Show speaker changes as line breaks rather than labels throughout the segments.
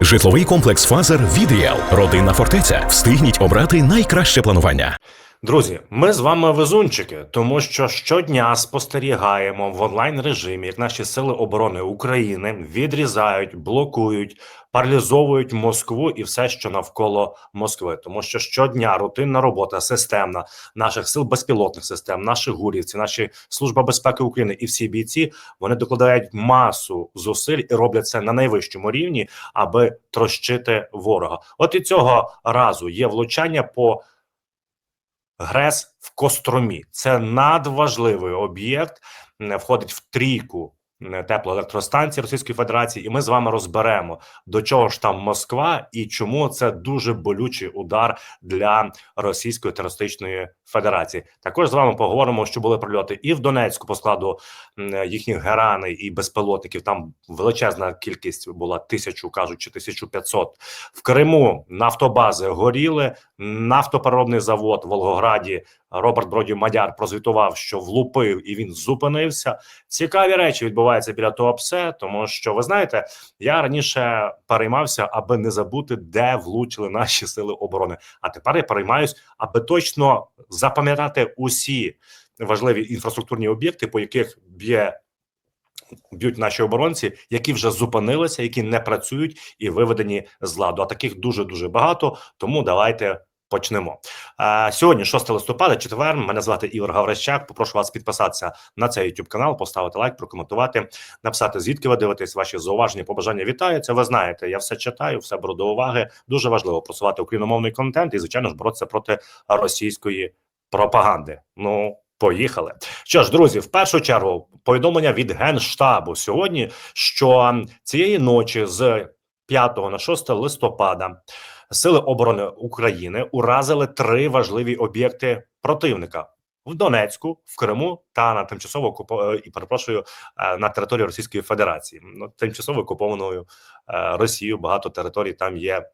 Житловий комплекс Фазер Відріал. Родинна фортеця. Встигніть обрати найкраще планування.
Друзі, ми з вами везунчики, тому що щодня спостерігаємо в онлайн режимі, як наші сили оборони України відрізають, блокують, паралізовують Москву і все, що навколо Москви. Тому що щодня рутинна робота системна наших сил безпілотних систем, наших гурівців, наші служба безпеки України і всі бійці вони докладають масу зусиль і роблять це на найвищому рівні, аби трощити ворога. От і цього разу є влучання по ГРЕС в Костромі. Це надважливий об'єкт, входить в трійку теплоелектростанцій Російської Федерації, і ми з вами розберемо до чого ж там Москва і чому це дуже болючий удар для Російської терористичної Федерації. Також з вами поговоримо, що були прильоти і в Донецьку по складу їхніх гераней і безпілотників. Там величезна кількість була тисячу, кажуть, чи 1500. В Криму нафтобази горіли. Нафтопереробний завод в Волгограді Роберт Бродів Мадяр прозвітував, що влупив і він зупинився. Цікаві речі відбуваються біля Туапсе, тому що ви знаєте, я раніше переймався, аби не забути, де влучили наші сили оборони. А тепер я переймаюсь, аби точно запам'ятати усі важливі інфраструктурні об'єкти, по яких б'є. Б'ють наші оборонці, які вже зупинилися, які не працюють і виведені з ладу. А таких дуже дуже багато. Тому давайте почнемо. Е, сьогодні, 6 листопада, четвер. Мене звати Ігор Гаврищак. Попрошу вас підписатися на цей YouTube канал, поставити лайк, прокоментувати, написати звідки ви дивитесь, ваші зауваження, побажання вітаються. Ви знаєте, я все читаю, все беру до уваги. Дуже важливо просувати україномовний контент і, звичайно ж, боротися проти російської пропаганди. Ну. Поїхали. Що ж, друзі, в першу чергу повідомлення від Генштабу сьогодні, що цієї ночі з 5 на 6 листопада Сили оборони України уразили три важливі об'єкти противника в Донецьку, в Криму та на тимчасово окупо... і перепрошую е, на території Російської Федерації. Ну, тимчасово окупованою е, Росією багато територій там є.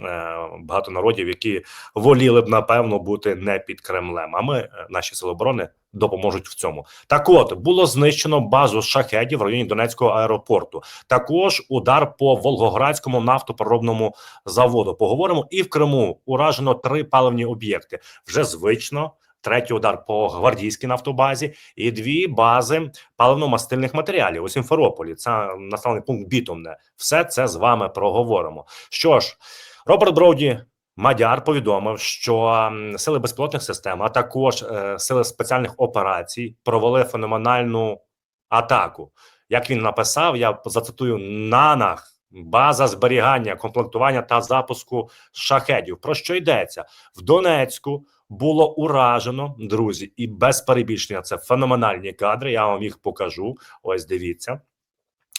Е, Багато народів, які воліли б напевно бути не під Кремлем. А ми, е, наші сили оборони, допоможуть в цьому. Так, от було знищено базу шахедів в районі Донецького аеропорту. Також удар по Волгоградському нафтопереробному заводу. Поговоримо і в Криму уражено три паливні об'єкти. Вже звично. Третій удар по гвардійській нафтобазі і дві бази паливно-мастильних матеріалів у Сімферополі. Це населений пункт Бітумне. Все це з вами проговоримо. Що ж, Роберт Броуді Мадяр повідомив, що сили безпілотних систем, а також е, сили спеціальних операцій провели феноменальну атаку. Як він написав, я зацитую нанах. База зберігання, комплектування та запуску шахедів. Про що йдеться в Донецьку? Було уражено, друзі, і без перебільшення це феноменальні кадри. Я вам їх покажу. Ось дивіться.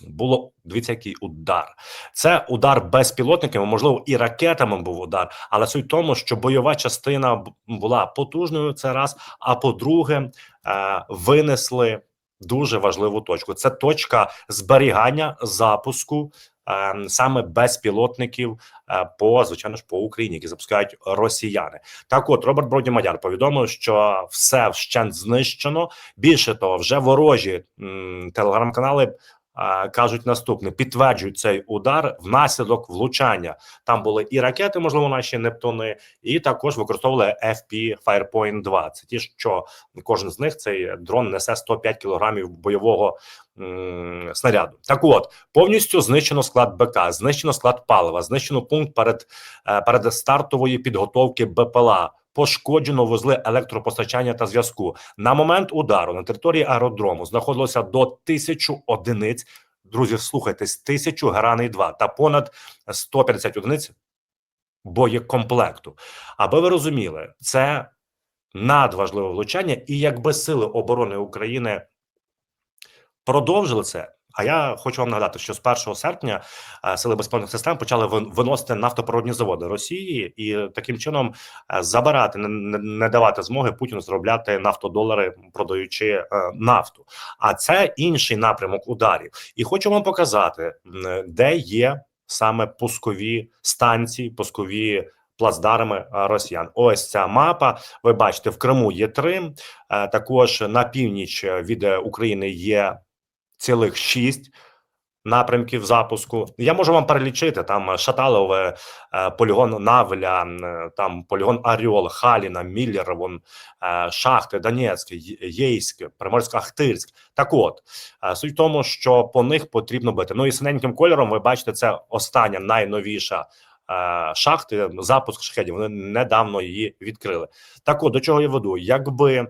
Було дивіться, який удар. Це удар безпілотниками, можливо, і ракетами був удар, але суть в тому, що бойова частина була потужною. Це раз. А по-друге, е, винесли дуже важливу точку. Це точка зберігання запуску е, саме безпілотників е, по звичайно ж по Україні, які запускають росіяни. Так, от Роберт Броді Мадяр повідомив, що все вщент знищено. Більше того, вже ворожі телеграм-канали кажуть наступне: підтверджують цей удар внаслідок влучання. Там були і ракети, можливо, наші Нептуни, і також використовували FP Firepoint 2. Це ті, що кожен з них цей дрон несе 105 кілограмів бойового снаряду. Так, от повністю знищено склад БК, знищено склад палива, знищено пункт перед, е, перед стартової підготовки БПЛА. Пошкоджено вузли електропостачання та зв'язку. На момент удару на території аеродрому знаходилося до тисячу одиниць. Друзі, слухайтесь, тисячу граней 2 та понад 150 одиниць боєкомплекту. Аби ви розуміли, це надважливе влучання, і якби сили оборони України продовжили це. А я хочу вам нагадати, що з 1 серпня е, сили безпілотних систем почали виносити нафтопроводні заводи Росії і таким чином е, забирати, не, давати змоги Путіну зробляти нафтодолари, продаючи е, нафту. А це інший напрямок ударів. І хочу вам показати, де є саме пускові станції, пускові. Плацдарми росіян. Ось ця мапа. Ви бачите, в Криму є три. Також на північ від України є цілих шість напрямків запуску. Я можу вам перелічити там Шаталове, е, полігон Навля, е, там полігон Аріол, Халіна, Міллер, е, Шахти, Донецьк, Є- Єйськ, Приморсько-Ахтирськ. Так от, е, суть в тому, що по них потрібно бити. Ну і синеньким кольором ви бачите, це остання найновіша е, шахти, запуск шахедів. Вони недавно її відкрили. Так от, до чого я веду? Якби е,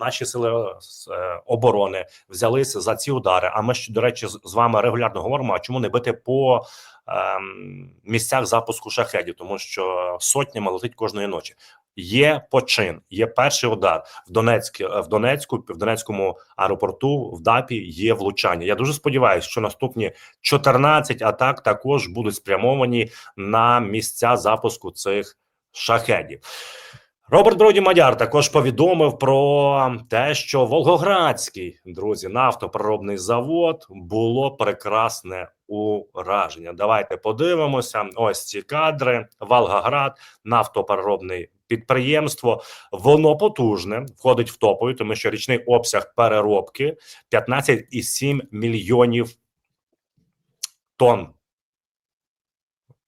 наші сили е, оборони взялися за ці удари. А ми ж до речі, з вами регулярно говоримо. А чому не бити по ем, місцях запуску шахедів? Тому що сотнями летить кожної ночі. Є почин, є перший удар в Донецьк, в Донецьку, в Донецькому аеропорту в ДАПі є влучання. Я дуже сподіваюся, що наступні 14 атак також будуть спрямовані на місця запуску цих шахедів. Роберт Броді Мадяр також повідомив про те, що Волгоградський друзі нафтопереробний завод було прекрасне ураження. Давайте подивимося. Ось ці кадри. Волгоград, нафтопереробний підприємство. Воно потужне, входить в топові, тому що річний обсяг переробки 15,7 мільйонів тонн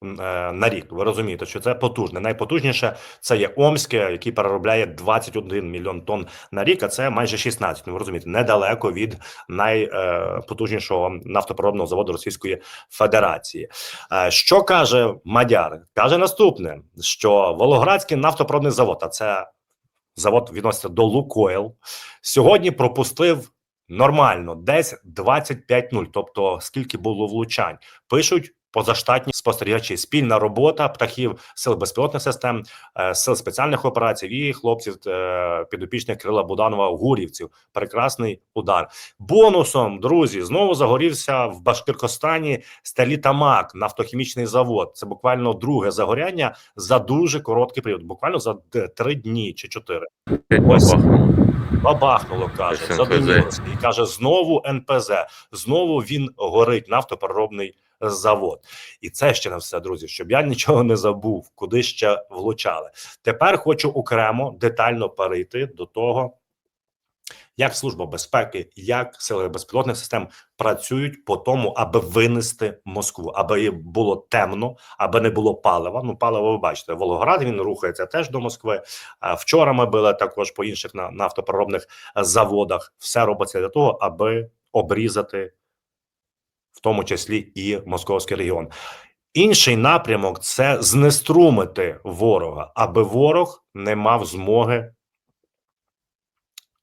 на рік. Ви розумієте, що це потужне. Найпотужніше це є Омське, який переробляє 21 мільйон тонн на рік, а це майже 16. Ну, ви розумієте, недалеко від найпотужнішого нафтопереробного заводу Російської Федерації. Е, Що каже Мадяр? Каже наступне: що Волгоградський нафтопереробний завод, а це завод відноситься до Лукойл, сьогодні пропустив. Нормально, десь 25-0, тобто скільки було влучань, пишуть позаштатні спостерігачі. Спільна робота птахів сил безпілотних систем, е, сил спеціальних операцій і хлопців е, підопічних Крила Буданова гурівців. Прекрасний удар. Бонусом, друзі, знову загорівся в Башкиркостані Стелітамак, нафтохімічний завод. Це буквально друге загоряння за дуже короткий період, буквально за три дні чи чотири. Ось. Бабахнуло, каже,
СНПЗ.
І каже, знову НПЗ, знову він горить, нафтопереробний завод. І це ще не все, друзі, щоб я нічого не забув, куди ще влучали. Тепер хочу окремо детально перейти до того, як служба безпеки, як сили безпілотних систем працюють по тому, аби винести Москву, аби було темно, аби не було палива. Ну, паливо, ви бачите, Волгоград він рухається теж до Москви. Вчора ми били також по інших на- нафтопереробних заводах. Все робиться для того, аби обрізати, в тому числі і московський регіон. Інший напрямок це знеструмити ворога, аби ворог не мав змоги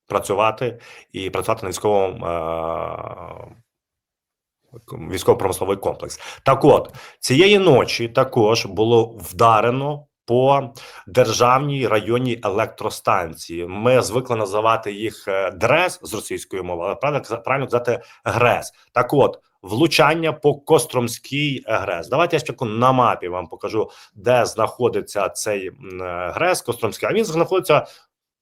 працювати і працювати на військовому е- військово-промисловий комплекс. Так от цієї ночі також було вдарено по державній районній електростанції. Ми звикли називати їх е, ДРЕС з російської мови, але правильно правильно казати ГРЕС. Так от. Влучання по Костромській ГРЕС. Давайте я спочатку на мапі вам покажу, де знаходиться цей е, ГРЕС Костромський. А він знаходиться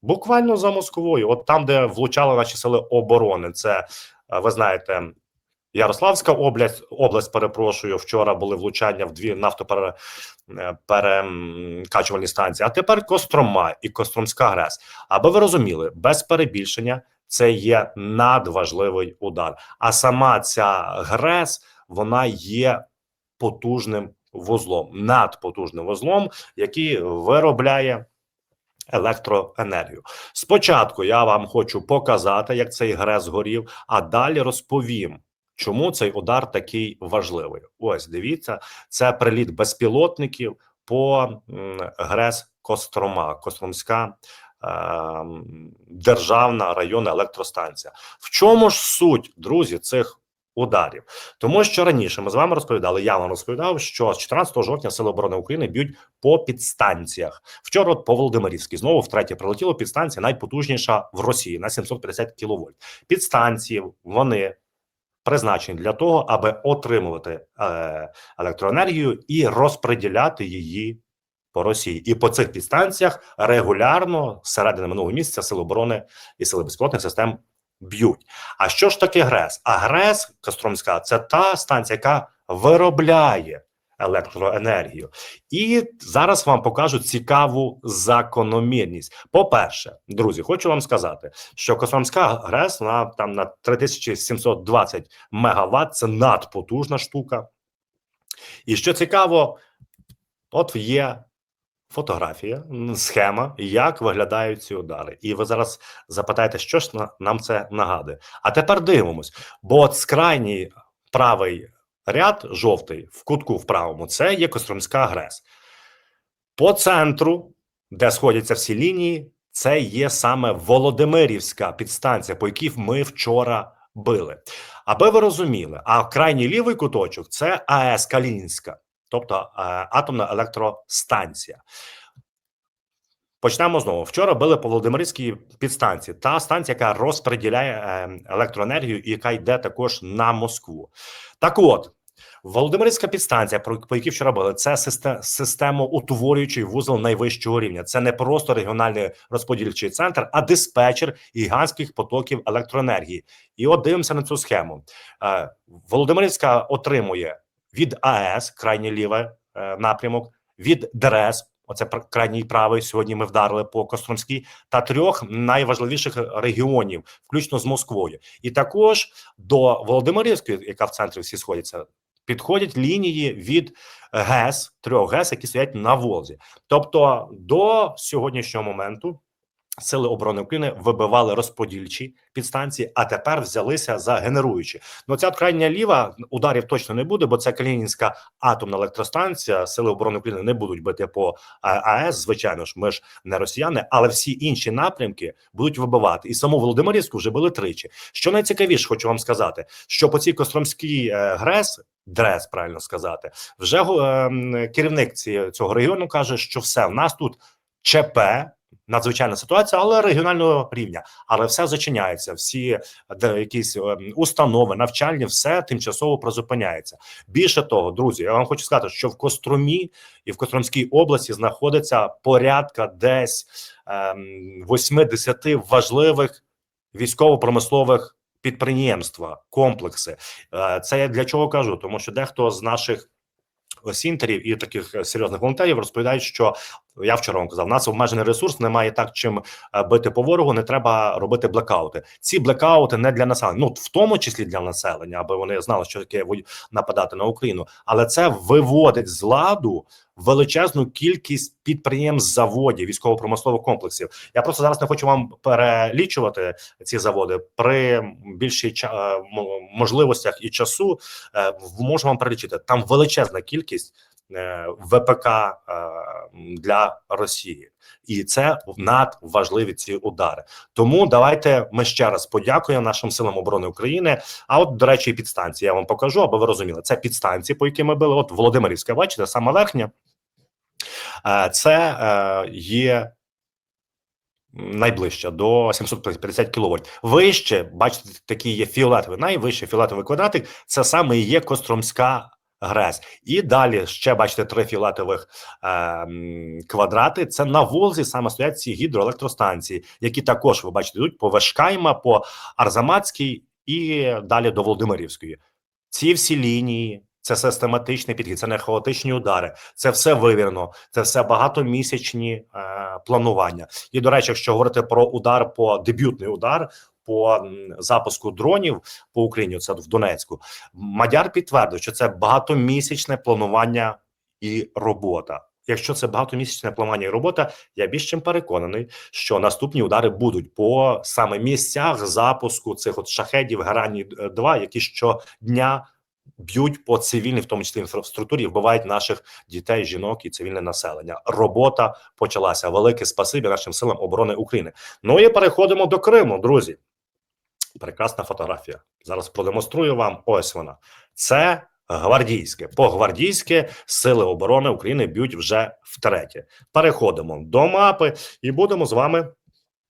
буквально за Москвою, от там, де влучали наші сили оборони. Це е, ви знаєте. Ярославська область, область, перепрошую, вчора були влучання в дві нафтоперекачувальні станції, а тепер Кострома і Костромська ГРЕС. Аби ви розуміли, без перебільшення це є надважливий удар. А сама ця ГРЕС вона є потужним вузлом, надпотужним вузлом, який виробляє електроенергію. Спочатку я вам хочу показати, як цей ГРЕС горів, а далі розповім. Чому цей удар такий важливий? Ось дивіться, це приліт безпілотників по ГРЕС Кострома, Костромська державна районна електростанція. В чому ж суть, друзі, цих ударів? Тому що раніше ми з вами розповідали, я вам розповідав, що з 14 жовтня Сили оборони України б'ють по підстанціях. Вчора по Володимирівській знову втретє прилетіло підстанція, найпотужніша в Росії на 750 кВт. Підстанції вони призначені для того, аби отримувати е, електроенергію і розподіляти її по Росії. І по цих підстанціях регулярно з середини минулого місяця Сили оборони і Сили безпілотних систем б'ють. А що ж таке ГРЕС? А ГРЕС Костромська це та станція, яка виробляє електроенергію. І зараз вам покажу цікаву закономірність. По-перше, друзі, хочу вам сказати, що Костромська ГРЕС на там на 3720 мегаватт це надпотужна штука. І що цікаво, от є фотографія, схема, як виглядають ці удари. І ви зараз запитаєте, що ж нам це нагадує. А тепер дивимось, бо от крайній правий ряд, жовтий, в кутку в правому, це є Костромська ГРЕС. По центру, де сходяться всі лінії, це є саме Володимирівська підстанція, по якій ми вчора били. Аби ви розуміли, а крайній лівий куточок це АЕС Калінінська, тобто е, атомна електростанція. Почнемо знову. Вчора били по Володимирській підстанції. Та станція, яка розподіляє е, електроенергію і яка йде також на Москву. Так от, Володимирська підстанція, по якій вчора били, це систем, системоутворюючий вузол найвищого рівня. Це не просто регіональний розподільчий центр, а диспетчер гігантських потоків електроенергії. І от дивимося на цю схему. Е, Володимирська отримує від АЕС крайній лівий е, напрямок, від ДРЕС. Оце крайній правий. Сьогодні ми вдарили по Костромській та трьох найважливіших регіонів, включно з Москвою. І також до Володимирівської, яка в центрі всі сходяться, підходять лінії від ГЕС, трьох ГЕС, які стоять на Волзі. Тобто до сьогоднішнього моменту сили оборони України вибивали розподільчі підстанції, а тепер взялися за генеруючі. Ну ця крайня ліва ударів точно не буде, бо це Калінінська атомна електростанція. Сили оборони України не будуть бити по АЕС. Звичайно ж, ми ж не росіяни, але всі інші напрямки будуть вибивати. І саму Володимирівську вже били тричі. Що найцікавіше, хочу вам сказати, що по цій Костромській е, ГРЕС, ДРЕС, правильно сказати, вже е, керівник цього регіону каже, що все в нас тут ЧП. Надзвичайна ситуація, але регіонального рівня. Але все зачиняється, всі де, якісь е, установи, навчальні, все тимчасово призупиняється. Більше того, друзі, я вам хочу сказати, що в Костромі і в Костромській області знаходиться порядка десь ем, 80 важливих військово-промислових підприємства, комплекси. Е, Це я для чого кажу? Тому що дехто з наших осінтерів і таких е, серйозних волонтерів розповідають, що я вчора вам казав, у нас обмежений ресурс, немає так чим е, бити по ворогу, не треба робити блекаути. Ці блекаути не для населення, ну в тому числі для населення, аби вони знали, що таке нападати на Україну, але це виводить з ладу величезну кількість підприємств, заводів, військово-промислових комплексів. Я просто зараз не хочу вам перелічувати ці заводи при більшій е, можливостях і часу. е, Можу вам перелічити там величезна кількість ВПК е, для Росії, і це надважливі ці удари. Тому давайте ми ще раз подякуємо нашим силам оборони України. А от, до речі, підстанції я вам покажу, аби ви розуміли. Це підстанції, по яким ми били. От Володимирівська, бачите, сама верхня. Е, Це е, є найближча до 750 кВт. Вище, бачите, такі є фіолетовий, найвищий фіолетовий квадратик. Це саме є Костромська ГРЕС. І далі ще бачите три фіолетових е, квадрати. Це на Волзі саме стоять ці гідроелектростанції, які також ви бачите йдуть по Вешкайма, по Арзаматській і далі до Володимирівської. Ці всі лінії. Це систематичний підхід, це не хаотичні удари, це все вивірено, це все багатомісячні е, планування. І до речі, якщо говорити про удар по дебютний удар по запуску дронів по Україні, це в Донецьку, Мадяр підтвердив, що це багатомісячне планування і робота. Якщо це багатомісячне планування і робота, я більш чим переконаний, що наступні удари будуть по саме місцях запуску цих от шахедів Герані 2 які щодня б'ють по цивільній, в тому числі інфраструктурі, вбивають наших дітей, жінок і цивільне населення. Робота почалася. Велике спасибі нашим силам оборони України. Ну і переходимо до Криму, друзі. Прекрасна фотографія. Зараз продемонструю вам. Ось вона. Це гвардійське. По гвардійське сили оборони України б'ють вже втретє. Переходимо до мапи і будемо з вами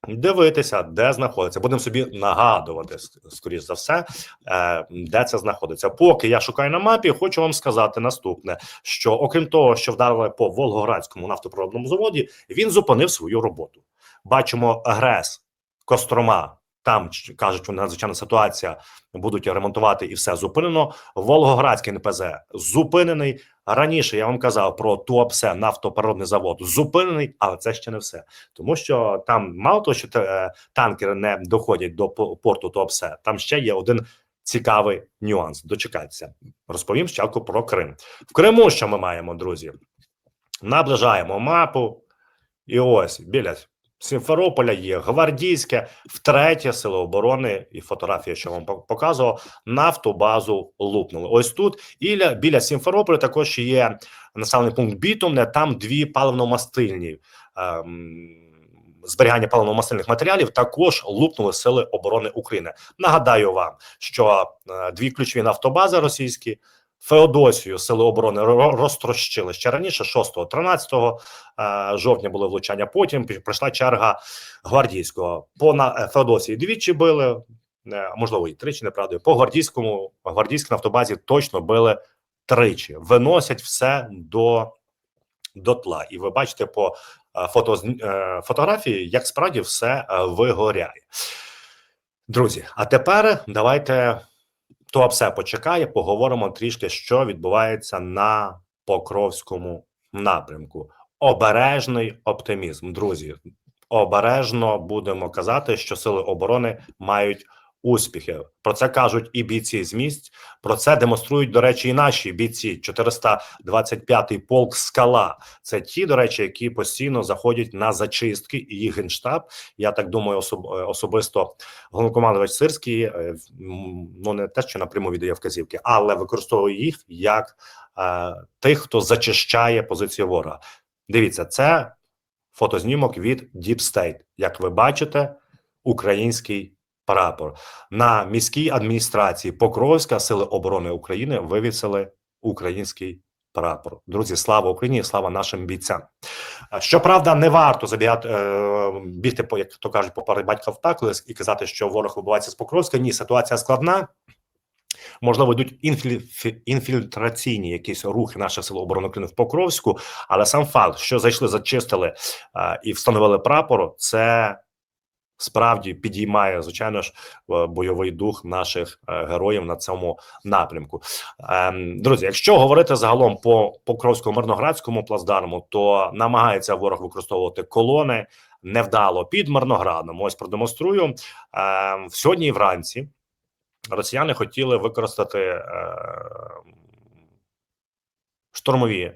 дивитися, де знаходиться. Будемо собі нагадувати, скоріш за все, е, де це знаходиться. Поки я шукаю на мапі, хочу вам сказати наступне: що окрім того, що вдарили по Волгоградському нафтопроводному заводі, він зупинив свою роботу. Бачимо ГРЕС, Кострома. Там кажуть, що надзвичайна ситуація будуть ремонтувати і все зупинено. Волгоградський НПЗ зупинений. Раніше я вам казав про ТУАПСЕ нафтопереробний завод зупинений, але це ще не все, тому що там мало того, що е, танкери не доходять до порту ТУАПСЕ, там ще є один цікавий нюанс. Дочекайтеся. Розповім спочатку про Крим. В Криму що ми маємо, друзі? Наближаємо мапу, і ось біля Сімферополя є гвардійське, втретє сили оборони і фотографія, що вам показував, нафтобазу лупнули. Ось тут і ля- біля Сімферополя також є населений пункт Бітумне. Там дві паливно-мастильні ем, зберігання паливно-мастильних матеріалів. Також лупнули сили оборони України. Нагадаю вам, що е, дві ключові нафтобази російські. Феодосію сили оборони розтрощили ще раніше, 6-13 е, жовтня були влучання. Потім прийшла черга гвардійського. По на е, Феодосії двічі били, е, можливо, і тричі неправдою. По гвардійському гвардійській нафтобазі точно били тричі. Виносять все до, тла. І ви бачите по фото, фотографії, як справді все вигоряє. Друзі, а тепер давайте то все почекає. Поговоримо трішки, що відбувається на Покровському напрямку. Обережний оптимізм, друзі. Обережно будемо казати, що сили оборони мають успіхи. Про це кажуть і бійці з місць. Про це демонструють, до речі, і наші бійці. 425-й полк скала. Це ті, до речі, які постійно заходять на зачистки, і їх генштаб. Я так думаю, особ, е, особисто головнокомандувач Сирський. е, Ну не те, що напряму віддає вказівки, але використовує їх як е, тих, хто зачищає позицію ворога. Дивіться, це фотознімок від Deep State. Як ви бачите, український прапор на міській адміністрації Покровська Сили оборони України вивісили український прапор. Друзі, слава Україні, слава нашим бійцям. Щоправда, не варто забігати е, бігти по як то кажуть, поперед батька в пекло і казати, що ворог вибивається з Покровська. Ні, ситуація складна. Можливо, йдуть інфіль... інфільтраційні якісь рухи наших сил оборони України в Покровську, але сам факт, що зайшли, зачистили а, і встановили прапор, це справді підіймає, звичайно ж, е, бойовий дух наших е, героїв на цьому напрямку. Ем, Друзі, якщо говорити загалом по Покровському мирноградському плацдарму, то намагається ворог використовувати колони невдало під Мирноградом. Ось продемонструю Ем, сьогодні вранці. Росіяни хотіли використати е, штурмові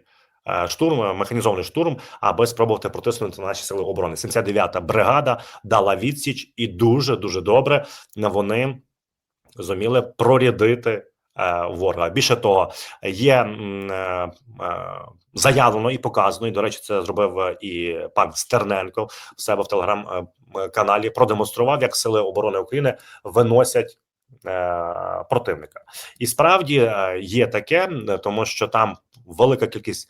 штурм, механізований штурм, аби спробувати протиснути наші сили оборони. 79-та бригада дала відсіч, і дуже дуже добре вони зуміли прорядити е, ворога. Більше того, є е, е, заявлено і показано. І до речі, це зробив е, і пан Стерненко в себе в телеграм-каналі. Продемонстрував, як сили оборони України виносять. е, Противника, і справді е, є таке, тому що там велика кількість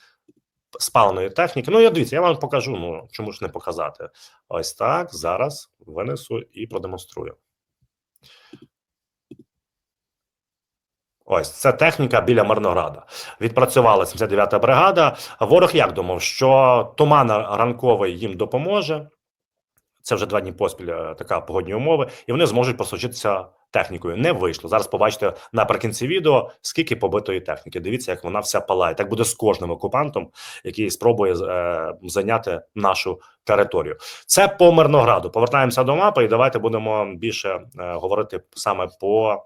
спаленої техніки. Ну, я дивіться, я вам покажу. Ну чому ж не показати? Ось так зараз винесу і продемонструю. Ось це техніка біля Мирнограда. Відпрацювала 79-та бригада. Ворог як думав, що туман ранковий їм допоможе. Це вже два дні поспіль е, така погодні умови, і вони зможуть послужитися технікою. Не вийшло. Зараз побачите наприкінці відео, скільки побитої техніки. Дивіться, як вона вся палає. Так буде з кожним окупантом, який спробує е, зайняти нашу територію. Це по Мирнограду. Повертаємося до мапи, і давайте будемо більше е, говорити саме по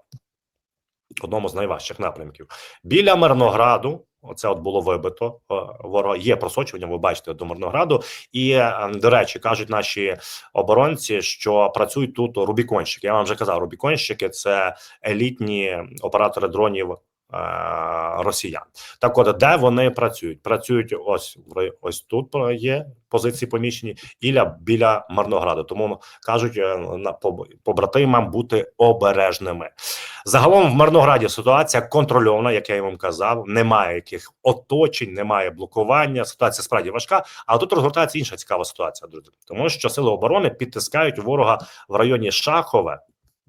одному з найважчих напрямків. Біля Мирнограду. Оце от було вибито е, ворога. Є просочування. Ви бачите до Мирнограду, і е, до речі, кажуть наші оборонці, що працюють тут рубіконщики. Я вам вже казав, рубіконщики це елітні оператори дронів росіян. Так, от де вони працюють? Працюють ось ось тут є позиції поміщені, іля біля Мирнограду. Тому кажуть е, на побратимам бути обережними. Загалом в Мирнограді ситуація контрольована, як я вам казав. Немає яких оточень, немає блокування. Ситуація справді важка. А тут розгортається інша цікава ситуація, друзі, тому що сили оборони підтискають ворога в районі Шахове.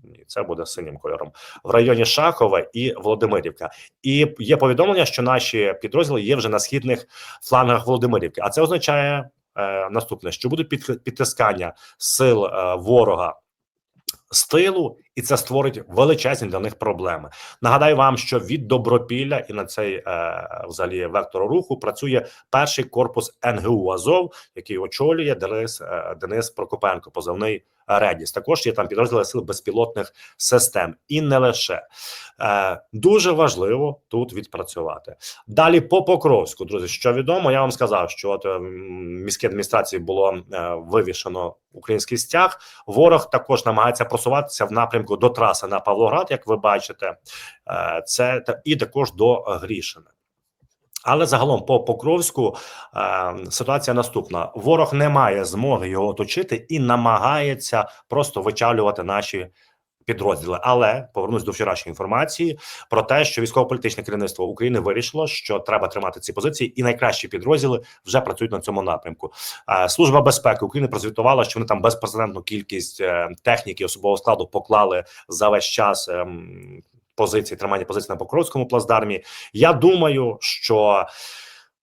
Ні, Це буде синім кольором в районі Шахове і Володимирівка. І є повідомлення, що наші підрозділи є вже на східних флангах Володимирівки. А це означає е, наступне: що будуть під, підтискання сил е, ворога з тилу, і це створить величезні для них проблеми. Нагадаю вам, що від добропілля і на цей е, взагалі вектор руху працює перший корпус НГУ Азов, який очолює Денис, е, Денис Прокопенко, позивний Редіс. Також є там підрозділи сил безпілотних систем, і не лише е, дуже важливо тут відпрацювати. Далі по Покровську, друзі, що відомо, я вам сказав, що от е, міській адміністрації було е, вивішено український стяг. Ворог також намагається просуватися в напрямку до траси на Павлоград, як ви бачите, Е, це і також до Грішина. Але загалом по Покровську е, ситуація наступна: ворог не має змоги його оточити і намагається просто вичавлювати наші підрозділи. Але повернусь до вчорашньої інформації про те, що військово-політичне керівництво України вирішило, що треба тримати ці позиції, і найкращі підрозділи вже працюють на цьому напрямку. Е, Служба безпеки України прозвітувала, що вони там безпрецедентну кількість е, техніки особового складу поклали за весь час. Позиції тримання позицій на Покровському плацдармі. Я думаю, що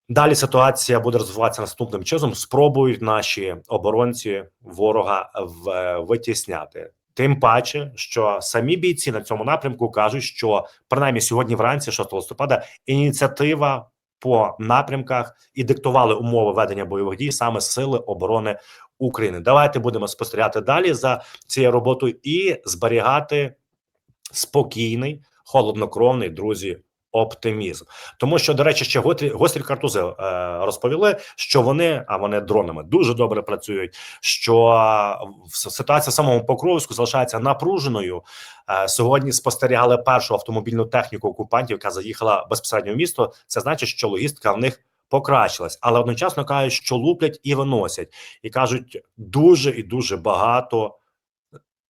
далі ситуація буде розвиватися наступним чином. Спробують наші оборонці ворога в, витісняти. Тим паче, що самі бійці на цьому напрямку кажуть, що принаймні сьогодні, вранці, 6 листопада, ініціатива по напрямках і диктували умови ведення бойових дій саме Сили оборони України. Давайте будемо спостерігати далі за цією роботою і зберігати спокійний, холоднокровний друзі. Оптимізм, тому що до речі, ще гострі, гострі картузи е, розповіли, що вони, а вони дронами дуже добре працюють. Що ситуація в самому Покровську залишається напруженою. Е, сьогодні спостерігали першу автомобільну техніку окупантів, яка заїхала безпосередньо в місто. Це значить, що логістика в них покращилась, але одночасно кажуть, що луплять і виносять, і кажуть, дуже і дуже багато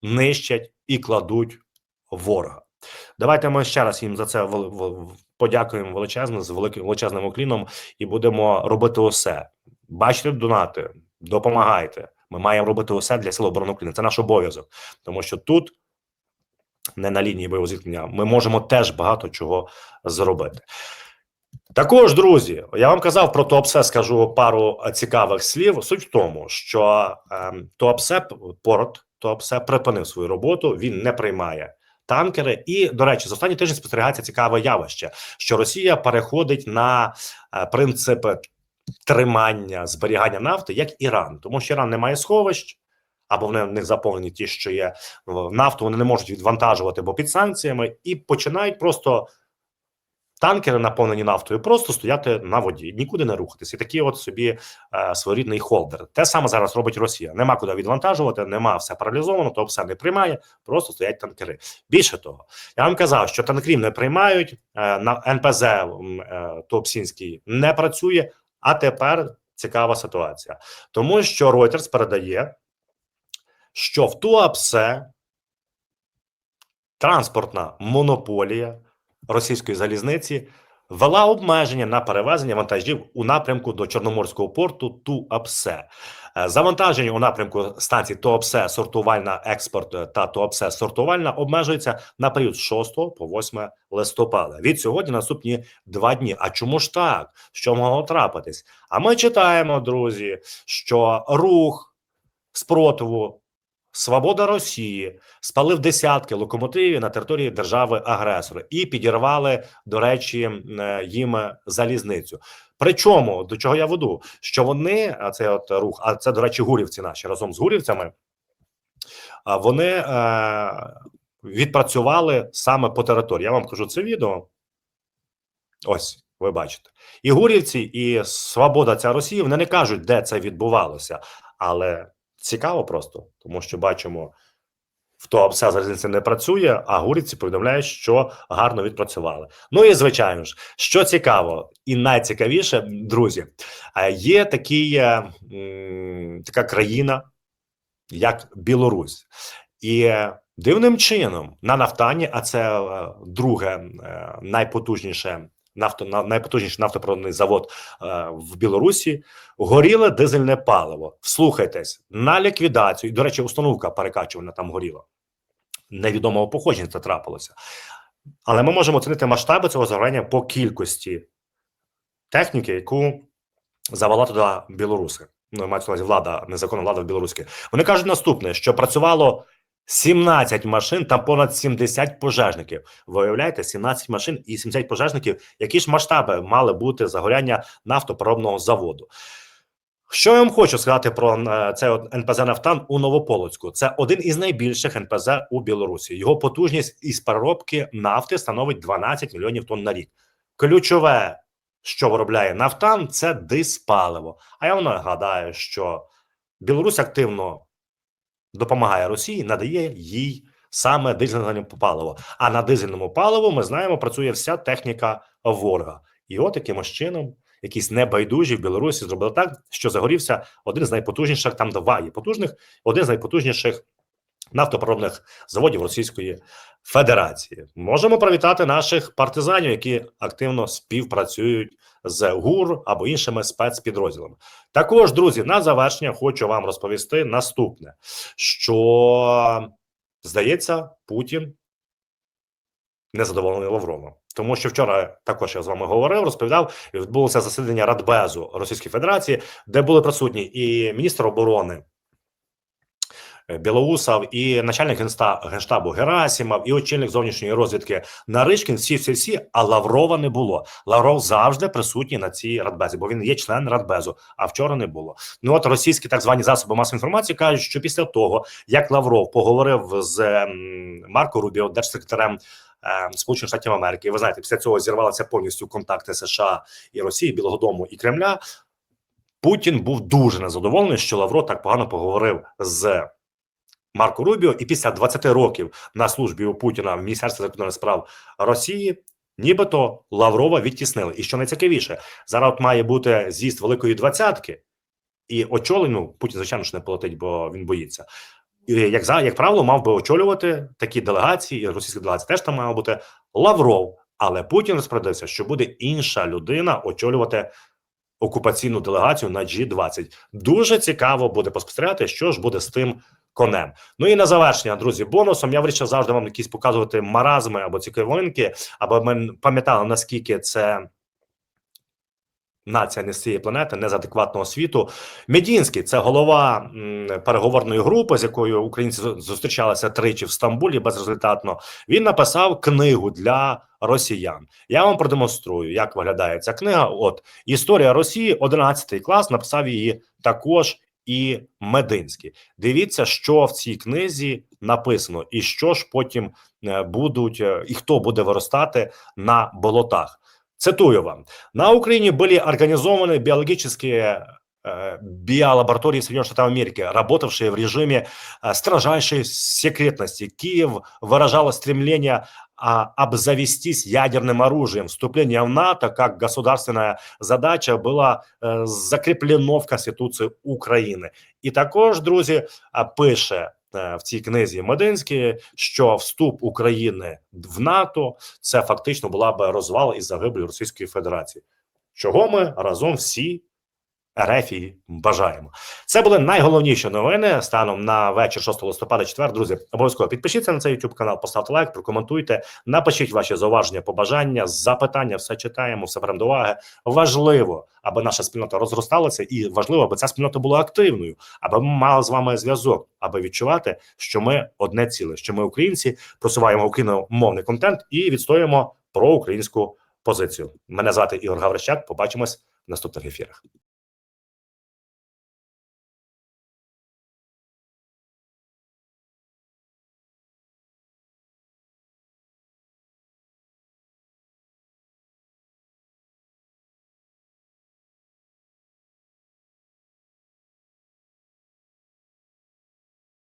нищать і кладуть ворога. Давайте ми ще раз їм за це подякуємо величезно з великим величезним укліном і будемо робити усе. Бачите донати, допомагайте. Ми маємо робити усе для Сил оборони України. Це наш обов'язок, тому що тут не на лінії бойового зіткнення. Ми можемо теж багато чого зробити. Також, друзі, я вам казав про Туапсе, скажу пару цікавих слів. Суть в тому, що ем, Туапсе порт Туапсе припинив свою роботу. Він не приймає танкери. І до речі, за останній тиждень спостерігається цікаве явище, що Росія переходить на принцип тримання зберігання нафти, як Іран, тому що Іран не має сховищ. Або вони в них заповнені ті, що є нафту, вони не можуть відвантажувати, бо під санкціями, і починають просто танкери, наповнені нафтою, просто стояти на воді, нікуди не рухатися. І такий от собі е, своєрідний холдер. Те саме зараз робить Росія. Нема куди відвантажувати, нема все паралізовано, то все не приймає, просто стоять танкери. Більше того, я вам казав, що танкрів не приймають е, на НПЗ е, Туапсінський не працює. А тепер цікава ситуація, тому що Reuters передає, що в Туапсе транспортна монополія російської залізниці ввела обмеження на перевезення вантажів у напрямку до Чорноморського порту Туапсе. Е, Завантаження у напрямку станції Туапсе сортувальна експорт е, та Туапсе сортувальна обмежується на період з 6 по 8 листопада. Від сьогодні наступні два дні. А чому ж так? Що могло трапитись? А ми читаємо, друзі, що рух спротиву Свобода Росії спалив десятки локомотивів на території держави-агресора і підірвали, до речі, е, їм залізницю. Причому до чого я веду, що вони, а це от рух, а це, до речі, гурівці наші разом з гурівцями, вони е, відпрацювали саме по території. Я вам кажу це відео. Ось ви бачите, і гурівці, і свобода ця Росії. Вони не кажуть, де це відбувалося, але цікаво просто, тому що бачимо. В Туапсе залізниця не працює, а гурівці повідомляють, що гарно відпрацювали. Ну і звичайно ж, що цікаво, і найцікавіше, друзі, е, є такий, е, така країна, як Білорусь, і е, дивним чином на нафтані, а це друге найпотужніше нафто на- найпотужніший нафтопроводний завод е, в Білорусі, горіле дизельне паливо. Вслухайтесь на ліквідацію. І, до речі, установка перекачувальна там горіла. Невідомого походження це трапилося. Але ми можемо оцінити масштаби цього загорання по кількості техніки, яку завела туди білоруси. Ну, мається влада, незаконна влада в Білоруській. Вони кажуть наступне: що працювало 17 машин, там понад 70 пожежників. Виявляєте, 17 машин і 70 пожежників. Які ж масштаби мали бути загоряння нафтопереробного заводу? Що я вам хочу сказати про е, цей НПЗ Нафтан у Новополоцьку? Це один із найбільших НПЗ у Білорусі. Його потужність із переробки нафти становить 12 мільйонів тонн на рік. Ключове, що виробляє нафтан, це диспаливо. А я вам нагадаю, що Білорусь активно допомагає Росії, надає їй саме дизельне паливо. А на дизельному паливу ми знаємо, працює вся техніка ворога. І от якимось чином якісь небайдужі в Білорусі зробили так, що загорівся один з найпотужніших, там два є потужних, один з найпотужніших нафтопереробних заводів Російської Федерації. Можемо привітати наших партизанів, які активно співпрацюють з ГУР або іншими спецпідрозділами. Також, друзі, на завершення хочу вам розповісти наступне: що здається, Путін незадоволений Лавровим. Тому що вчора також я з вами говорив, розповідав, і відбулося засідання Радбезу Російської Федерації, де були присутні і міністр оборони Білоусов, і начальник генштабу Герасімов, і очільник зовнішньої розвідки Наришкін. Всі, всі, всі, а Лаврова не було. Лавров завжди присутній на цій радбезі, бо він є член Радбезу. А вчора не було. Ну от російські так звані засоби масової інформації кажуть, що після того як Лавров поговорив з Марко Рубіо, держсекретарем е, Сполучених Штатів Америки. Ви знаєте, після цього зірвалися повністю контакти США і Росії, Білого Дому і Кремля. Путін був дуже незадоволений, що Лавро так погано поговорив з Марко Рубіо, і після 20 років на службі у Путіна в Міністерстві закордонних справ Росії. Нібито Лаврова відтіснили. І що найцікавіше, зараз має бути з'їзд великої двадцятки, і очолення ну, Путін, звичайно ж, не полетить, бо він боїться. І як за як правило, мав би очолювати такі делегації, і російська делегація теж там мала бути Лавров. Але Путін розпорядився, що буде інша людина очолювати окупаційну делегацію на G20. Дуже цікаво буде поспостерігати, що ж буде з тим конем. Ну і на завершення, друзі, бонусом я вирішив завжди вам якісь показувати маразми або цікавинки, аби ми пам'ятали наскільки це. Нація не з цієї планети, не з адекватного світу. Медінський це голова переговорної групи, з якою українці зустрічалися тричі в Стамбулі безрезультатно. Він написав книгу для росіян. Я вам продемонструю, як виглядає ця книга. От історія Росії, 11 клас, написав її також і Мединський. Дивіться, що в цій книзі написано, і що ж потім е, будуть, е, і хто буде виростати на болотах. Цитую вам: на Украине были организованы биологические э, биолаборатории Соединенных Штатов Америки, работавшие в режиме э, строжайшей секретности. Киев выражало стремление а, обзавестись ядерным оружием. Вступление в НАТО как государственная задача было э, закреплено в Конституции України. І також, друзі, а, пише е, в цій книзі Мединський, що вступ України в НАТО це фактично була б розвал і загибель Російської Федерації. Чого ми разом всі Ерефії бажаємо. Це були найголовніші новини станом на вечір 6 листопада. Четвер. Друзі, обов'язково підпишіться на цей YouTube канал, поставте лайк, прокоментуйте, напишіть ваші зауваження, побажання, запитання. Все читаємо, все беремо до уваги. Важливо, аби наша спільнота розросталася, і важливо, аби ця спільнота була активною, аби ми мали з вами зв'язок, аби відчувати, що ми одне ціле, що ми українці просуваємо україномовний контент і відстоюємо проукраїнську позицію. Мене звати Ігор Гаврищак. Побачимось в наступних ефірах.